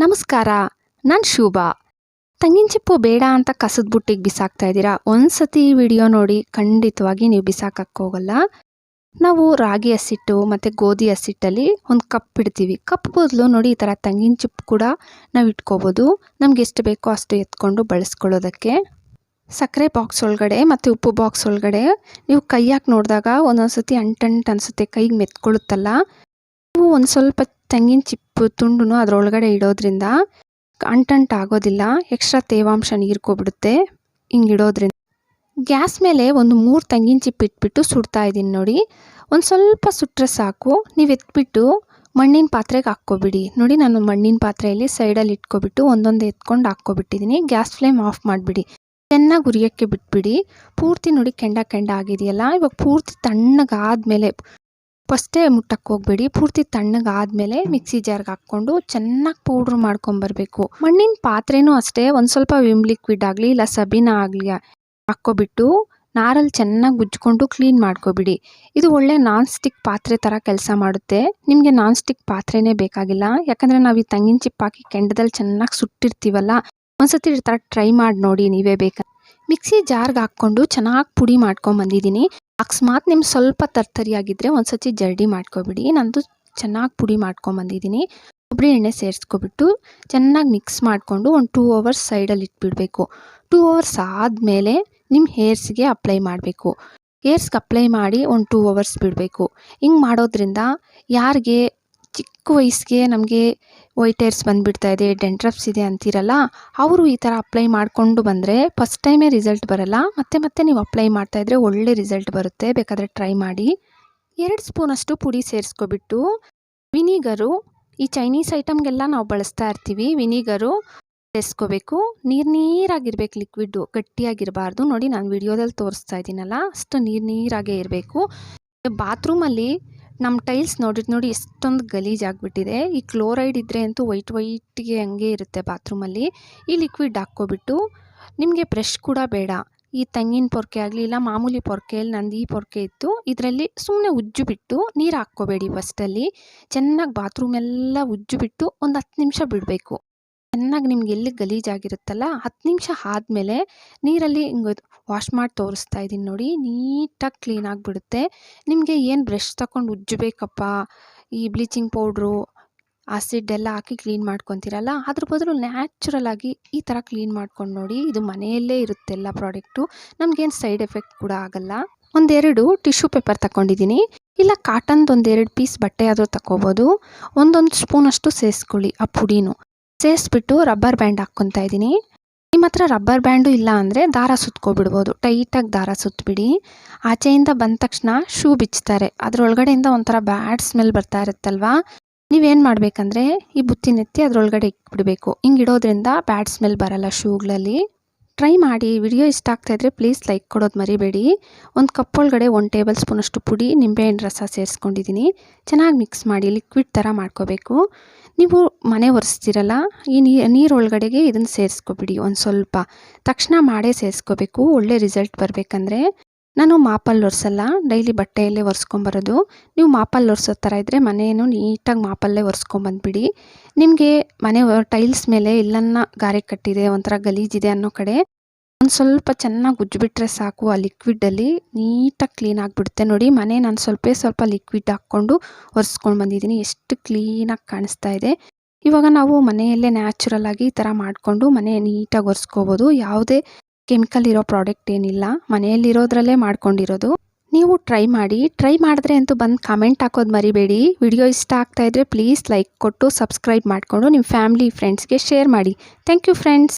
ನಮಸ್ಕಾರ, ನಾನು ಶೋಭಾ. ತೆಂಗಿನ ಚಿಪ್ಪು ಬೇಡ ಅಂತ ಕಸದ ಬುಟ್ಟಿಗೆ ಬಿಸಾಕ್ತಾ ಇದ್ದೀರಾ? ಒಂದು ಸತಿ ವಿಡಿಯೋ ನೋಡಿ ಖಂಡಿತವಾಗಿ ನೀವು ಬಿಸಾಕಕ್ಕೆ ಹೋಗಲ್ಲ. ನಾವು ರಾಗಿ ಹಸಿಟ್ಟು ಮತ್ತು ಗೋಧಿ ಹಸಿಟ್ಟಲ್ಲಿ ಒಂದು ಕಪ್ ಇಡ್ತೀವಿ. ಕಪ್ ಬದಲು ನೋಡಿ ಈ ಥರ ತೆಂಗಿನ ಚಿಪ್ಪು ಕೂಡ ನಾವು ಇಟ್ಕೋಬೋದು. ನಮ್ಗೆ ಎಷ್ಟು ಬೇಕೋ ಅಷ್ಟು ಎತ್ಕೊಂಡು ಬಳಸ್ಕೊಳ್ಳೋದಕ್ಕೆ. ಸಕ್ಕರೆ ಬಾಕ್ಸ್ ಒಳಗಡೆ ಮತ್ತು ಉಪ್ಪು ಬಾಕ್ಸ್ ಒಳಗಡೆ ನೀವು ಕೈ ನೋಡಿದಾಗ ಒಂದೊಂದು ಸತಿ ಅಂಟಂಟು ಅನಿಸುತ್ತೆ, ಕೈಗೆ ಮೆತ್ಕೊಳ್ಳುತ್ತಲ್ಲ ನೀವು ಒಂದು ಸ್ವಲ್ಪ ತೆಂಗಿನ ಚಿಪ್ಪು ತುಂಡು ಅದರೊಳಗಡೆ ಇಡೋದ್ರಿಂದ ಅಂಟಂಟು ಆಗೋದಿಲ್ಲ ಎಕ್ಸ್ಟ್ರಾ ತೇವಾಂಶ ನೀರ್ಕೊಬಿಡುತ್ತೆ ಹಿಂಗೆ ಇಡೋದ್ರಿಂದ ಗ್ಯಾಸ್ ಮೇಲೆ ಒಂದು ಮೂರು ತೆಂಗಿನ ಚಿಪ್ಪು ಇಟ್ಬಿಟ್ಟು ಸುಡ್ತಾ ಇದ್ದೀನಿ ನೋಡಿ. ಒಂದು ಸ್ವಲ್ಪ ಸುಟ್ಟರೆ ಸಾಕು. ನೀವು ಎತ್ಬಿಟ್ಟು ಮಣ್ಣಿನ ಪಾತ್ರೆಗೆ ಹಾಕ್ಕೊಬಿಡಿ. ನೋಡಿ ನಾನು ಮಣ್ಣಿನ ಪಾತ್ರೆಯಲ್ಲಿ ಸೈಡಲ್ಲಿ ಇಟ್ಕೊಬಿಟ್ಟು ಒಂದೊಂದು ಎತ್ಕೊಂಡು ಹಾಕ್ಕೊಬಿಟ್ಟಿದ್ದೀನಿ ಗ್ಯಾಸ್ ಫ್ಲೇಮ್ ಆಫ್ ಮಾಡಿಬಿಡಿ. ಚೆನ್ನಾಗಿ ಉರಿಯೋಕ್ಕೆ ಬಿಟ್ಬಿಡಿ. ಪೂರ್ತಿ ನೋಡಿ ಕೆಂಡ ಕೆಂಡ ಆಗಿದೆಯಲ್ಲ? ಇವಾಗ ಪೂರ್ತಿ ತಣ್ಣಗಾದ್ಮೇಲೆ ಫಸ್ಟೇ ಮುಟ್ಟಕ್ಕೆ ಹೋಗಬೇಡಿ. ಪೂರ್ತಿ ತಣ್ಣಗಾದ್ಮೇಲೆ ಮಿಕ್ಸಿ ಜಾರ್ಗೆ ಹಾಕ್ಕೊಂಡು ಚೆನ್ನಾಗಿ ಪೌಡ್ರ್ ಮಾಡ್ಕೊಂಬರ್ಬೇಕು ಮಣ್ಣಿನ ಪಾತ್ರೆನೂ ಅಷ್ಟೇ, ಒಂದು ಸ್ವಲ್ಪ ವಿಮ್ ಲಿಕ್ವಿಡ್ ಆಗಲಿ, ಇಲ್ಲ ಸಬೀನ ಆಗಲಿ ಹಾಕ್ಕೊಬಿಟ್ಟು ನಾರಲ್ಲಿ ಚೆನ್ನಾಗಿ ಉಜ್ಕೊಂಡು ಕ್ಲೀನ್ ಮಾಡ್ಕೊಬಿಡಿ. ಇದು ಒಳ್ಳೆ ನಾನ್ ಸ್ಟಿಕ್ ಪಾತ್ರೆ ಥರ ಕೆಲಸ ಮಾಡುತ್ತೆ. ನಿಮಗೆ ನಾನ್ ಸ್ಟಿಕ್ ಪಾತ್ರೆನೇ ಬೇಕಾಗಿಲ್ಲ. ಯಾಕಂದರೆ ನಾವು ಈ ತಂಗಿನ ಚಿಪ್ಪಾಕಿ ಕೆಂಡದಲ್ಲಿ ಚೆನ್ನಾಗಿ ಸುಟ್ಟಿರ್ತೀವಲ್ಲ, ಒಂದ್ಸತಿ ಈ ಥರ ಟ್ರೈ ಮಾಡಿ ನೋಡಿ ನೀವೇ ಬೇಕಾ ಮಿಕ್ಸಿ ಜಾರ್ಗೆ ಹಾಕ್ಕೊಂಡು ಚೆನ್ನಾಗಿ ಪುಡಿ ಮಾಡ್ಕೊಂಬಂದಿದ್ದೀನಿ ಅಕಸ್ಮಾತ್ ನಿಮ್ಗೆ ಸ್ವಲ್ಪ ತರ್ತರಿಯಾಗಿದ್ದರೆ ಒಂದು ಸತಿ ಜರಡಿ ಮಾಡ್ಕೊಬಿಡಿ. ನಂದು ಚೆನ್ನಾಗಿ ಪುಡಿ ಮಾಡ್ಕೊಂಬಂದಿದ್ದೀನಿ ಕೊಬ್ಬರಿ ಎಣ್ಣೆ ಸೇರಿಸ್ಕೊಬಿಟ್ಟು ಚೆನ್ನಾಗಿ ಮಿಕ್ಸ್ ಮಾಡಿಕೊಂಡು ಒಂದು ಟೂ ಅವರ್ಸ್ ಸೈಡಲ್ಲಿ ಇಟ್ಬಿಡಬೇಕು. ಟೂ ಅವರ್ಸ್ ಆದಮೇಲೆ ನಿಮ್ಮ ಹೇರ್ಸ್ಗೆ ಅಪ್ಲೈ ಮಾಡಬೇಕು. ಹೇರ್ಸ್ಗೆ ಅಪ್ಲೈ ಮಾಡಿ ಒಂದು ಟೂ ಅವರ್ಸ್ ಬಿಡಬೇಕು. ಹಿಂಗೆ ಮಾಡೋದ್ರಿಂದ ಯಾರಿಗೆ ಚಿಕ್ಕ ವಯಸ್ಸಿಗೆ ನಮಗೆ ವೈಟ್ ಏರ್ಸ್ ಬಂದುಬಿಡ್ತಾ ಇದೆ ಡೆಂಟ್ರಫ್ಸ್ ಇದೆ ಅಂತೀರಲ್ಲ, ಅವರು ಈ ಥರ ಅಪ್ಲೈ ಮಾಡಿಕೊಂಡು ಬಂದರೆ ಫಸ್ಟ್ ಟೈಮೇ ರಿಸಲ್ಟ್ ಬರಲ್ಲ. ಮತ್ತೆ ಮತ್ತೆ ನೀವು ಅಪ್ಲೈ ಮಾಡ್ತಾಯಿದ್ರೆ ಒಳ್ಳೆ ರಿಸಲ್ಟ್ ಬರುತ್ತೆ. ಬೇಕಾದರೆ ಟ್ರೈ ಮಾಡಿ. ಎರಡು ಸ್ಪೂನಷ್ಟು ಪುಡಿ ಸೇರಿಸ್ಕೊಬಿಟ್ಟು, ವಿನಿಗರು, ಈ ಚೈನೀಸ್ ಐಟಮ್ಗೆಲ್ಲ ನಾವು ಬಳಸ್ತಾ ಇರ್ತೀವಿ. ವಿನಿಗರು ಸೇರಿಸ್ಕೋಬೇಕು. ನೀರು ನೀರಾಗಿರ್ಬೇಕು ಲಿಕ್ವಿಡ್ಡು ಗಟ್ಟಿಯಾಗಿರಬಾರ್ದು. ನೋಡಿ, ನಾನು ವಿಡಿಯೋದಲ್ಲಿ ತೋರಿಸ್ತಾ ಇದ್ದೀನಲ್ಲ, ಅಷ್ಟು ನೀರು ನೀರಾಗೇ ಇರಬೇಕು. ಬಾತ್ರೂಮಲ್ಲಿ ನಮ್ಮ ಟೈಲ್ಸ್ ನೋಡಿದ್ ನೋಡಿ ಎಷ್ಟೊಂದು ಗಲೀಜಾಗಿಬಿಟ್ಟಿದೆ ಈ ಕ್ಲೋರೈಡ್ ಇದ್ದರೆ ಅಂತೂ ವೈಟ್ ವೈಟ್ಗೆ ಹಂಗೆ ಇರುತ್ತೆ ಬಾತ್ರೂಮಲ್ಲಿ. ಈ ಲಿಕ್ವಿಡ್ ಹಾಕ್ಕೊಬಿಟ್ಟು ನಿಮಗೆ ಬ್ರಷ್ ಕೂಡ ಬೇಡ. ಈ ತೆಂಗಿನ ಪೊರ್ಕೆ ಆಗಲಿ ಇಲ್ಲ ಮಾಮೂಲಿ ಪೊರ್ಕೆಯಲ್ಲಿ ನಂದು ಈ ಪೊರ್ಕೆ ಇತ್ತು. ಇದರಲ್ಲಿ ಸುಮ್ಮನೆ ಉಜ್ಜು ಬಿಟ್ಟು ನೀರು ಹಾಕ್ಕೋಬೇಡಿ ಫಸ್ಟಲ್ಲಿ ಚೆನ್ನಾಗಿ ಬಾತ್ರೂಮೆಲ್ಲ ಉಜ್ಜು ಬಿಟ್ಟು ಒಂದು ಹತ್ತು ನಿಮಿಷ ಬಿಡಬೇಕು. ಚೆನ್ನಾಗಿ ನಿಮ್ಗೆ ಎಲ್ಲಿ ಗಲೀಜಾಗಿರುತ್ತಲ್ಲ ಹತ್ತು ನಿಮಿಷ ಆದಮೇಲೆ ನೀರಲ್ಲಿ ಹಿಂಗೆ ವಾಶ್ ಮಾಡಿ ತೋರಿಸ್ತಾ ಇದ್ದೀನಿ ನೋಡಿ, ನೀಟಾಗಿ ಕ್ಲೀನ್ ಆಗಿಬಿಡುತ್ತೆ. ನಿಮಗೆ ಏನು ಬ್ರಷ್ ತಗೊಂಡು ಉಜ್ಜಬೇಕಪ್ಪ? ಈ ಬ್ಲೀಚಿಂಗ್ ಪೌಡ್ರು ಆಸಿಡ್ ಎಲ್ಲ ಹಾಕಿ ಕ್ಲೀನ್ ಮಾಡ್ಕೊತೀರಲ್ಲ, ಅದ್ರ ಬದಲು ನ್ಯಾಚುರಲ್ ಆಗಿ ಈ ಥರ ಕ್ಲೀನ್ ಮಾಡ್ಕೊಂಡು ನೋಡಿ, ಇದು ಮನೆಯಲ್ಲೇ ಇರುತ್ತೆ ಎಲ್ಲ ಪ್ರಾಡಕ್ಟು ನಮಗೇನು ಸೈಡ್ ಎಫೆಕ್ಟ್ ಕೂಡ ಆಗಲ್ಲ. ಒಂದೆರಡು ಟಿಶ್ಯೂ ಪೇಪರ್ ತಗೊಂಡಿದ್ದೀನಿ ಇಲ್ಲ ಕಾಟನ್ದು ಒಂದೆರಡು ಪೀಸ್ ಬಟ್ಟೆ ಆದರೂ ತಗೋಬೋದು ಒಂದೊಂದು ಸ್ಪೂನಷ್ಟು ಸೇರಿಸ್ಕೊಳ್ಳಿ ಆ ಪುಡಿನೂ. ಸೇರಿಸ್ಬಿಟ್ಟು ರಬ್ಬರ್ ಬ್ಯಾಂಡ್ ಹಾಕ್ಕೊತಾ ಇದ್ದೀನಿ. ನಿಮ್ಮ ಹತ್ರ ರಬ್ಬರ್ ಬ್ಯಾಂಡು ಇಲ್ಲ ಅಂದರೆ ದಾರ ಸುತ್ಕೊಬಿಡ್ಬೋದು. ಟೈಟಾಗಿ ದಾರ ಸುತ್ತಬಿಡಿ ಆಚೆಯಿಂದ ಬಂದ ತಕ್ಷಣ ಶೂ ಬಿಚ್ತಾರೆ. ಅದರೊಳಗಡೆಯಿಂದ ಒಂಥರ ಬ್ಯಾಡ್ ಸ್ಮೆಲ್ ಬರ್ತಾ ಇರುತ್ತಲ್ವಾ? ನೀವೇನು ಮಾಡಬೇಕಂದ್ರೆ ಈ ಬುತ್ತಿನೆತ್ತಿ ಅದರೊಳಗಡೆ ಇಕ್ಬಿಡಬೇಕು ಹಿಂಗೆ ಇಡೋದ್ರಿಂದ ಬ್ಯಾಡ್ ಸ್ಮೆಲ್ ಬರಲ್ಲ ಶೂಗಳಲ್ಲಿ. ಟ್ರೈ ಮಾಡಿ. ವಿಡಿಯೋ ಇಷ್ಟ ಆಗ್ತಾ ಇದ್ರೆ ಪ್ಲೀಸ್ ಲೈಕ್ ಕೊಡೋದು ಮರಿಬೇಡಿ. ಒಂದು ಕಪ್ ಒಳಗಡೆ ಒನ್ ಟೇಬಲ್ ಸ್ಪೂನಷ್ಟು ಪುಡಿ ನಿಂಬೆಹಣ್ಣು ರಸ ಸೇರಿಸ್ಕೊಂಡಿದ್ದೀನಿ. ಚೆನ್ನಾಗಿ ಮಿಕ್ಸ್ ಮಾಡಿ ಲಿಕ್ವಿಡ್ ಥರ ಮಾಡ್ಕೋಬೇಕು. ನೀವು ಮನೆ ಒರೆಸ್ತಿರಲ್ಲ, ಈ ನೀರೊಳಗಡೆಗೆ ಇದನ್ನು ಸೇರಿಸ್ಕೊಬಿಡಿ, ಒಂದು ಸ್ವಲ್ಪ. ತಕ್ಷಣ ಮಾಡೇ ಸೇರಿಸ್ಕೋಬೇಕು, ಒಳ್ಳೆ ರಿಸಲ್ಟ್ ಬರಬೇಕಂದ್ರೆ. ನಾನು ಮಾಪಲ್ಲಿ ಒರೆಸಲ್ಲ, ಡೈಲಿ ಬಟ್ಟೆಯಲ್ಲೇ ಒರೆಸ್ಕೊಂಬರೋದು. ನೀವು ಮಾಪಲ್ಲಿ ಒರೆಸೋ ಥರ ಇದ್ದರೆ ಮನೆಯನ್ನು ನೀಟಾಗಿ ಮಾಪಲ್ಲೇ ಒರೆಸ್ಕೊಂಬಂದ್ಬಿಡಿ. ನಿಮಗೆ ಮನೆ ಟೈಲ್ಸ್ ಮೇಲೆ ಇಲ್ಲನ್ನ ಗಾರೆ ಕಟ್ಟಿದೆ, ಒಂಥರ ಗಲೀಜಿದೆ ಅನ್ನೋ ಕಡೆ, ಒಂದು ಸ್ವಲ್ಪ ಚೆನ್ನಾಗಿ ಉಜ್ಜಿಬಿಟ್ರೆ ಸಾಕು ಆ ಲಿಕ್ವಿಡಲ್ಲಿ ನೀಟಾಗಿ ಕ್ಲೀನ್ ಆಗಿಬಿಡುತ್ತೆ. ನೋಡಿ, ಮನೆ ನಾನು ಸ್ವಲ್ಪ ಸ್ವಲ್ಪ ಲಿಕ್ವಿಡ್ ಹಾಕ್ಕೊಂಡು ಒರೆಸ್ಕೊಂಡು ಬಂದಿದ್ದೀನಿ. ಎಷ್ಟು ಕ್ಲೀನಾಗಿ ಕಾಣಿಸ್ತಾ ಇದೆ. ಇವಾಗ ನಾವು ಮನೆಯಲ್ಲೇ ನ್ಯಾಚುರಲ್ ಆಗಿ ಈ ಥರ ಮಾಡಿಕೊಂಡು ಮನೆ ನೀಟಾಗಿ ಒರೆಸ್ಕೋಬೋದು. ಯಾವುದೇ ಕೆಮಿಕಲ್ ಇರೋ ಪ್ರಾಡಕ್ಟ್ ಏನಿಲ್ಲ. ಮನೆಯಲ್ಲಿರೋದ್ರಲ್ಲೇ ಮಾಡ್ಕೊಂಡಿರೋದು. ನೀವು ಟ್ರೈ ಮಾಡಿ. ಟ್ರೈ ಮಾಡಿದ್ರೆ ಅಂತೂ ಬಂದು ಕಮೆಂಟ್ ಹಾಕೋದು ಮರಿಬೇಡಿ. ವಿಡಿಯೋ ಇಷ್ಟ ಆಗ್ತಾಯಿದ್ರೆ ಪ್ಲೀಸ್ ಲೈಕ್ ಕೊಟ್ಟು ಸಬ್ಸ್ಕ್ರೈಬ್ ಮಾಡಿಕೊಂಡು ನಿಮ್ಮ ಫ್ಯಾಮಿಲಿ, ಫ್ರೆಂಡ್ಸ್ಗೆ ಶೇರ್ ಮಾಡಿ. Thank you friends.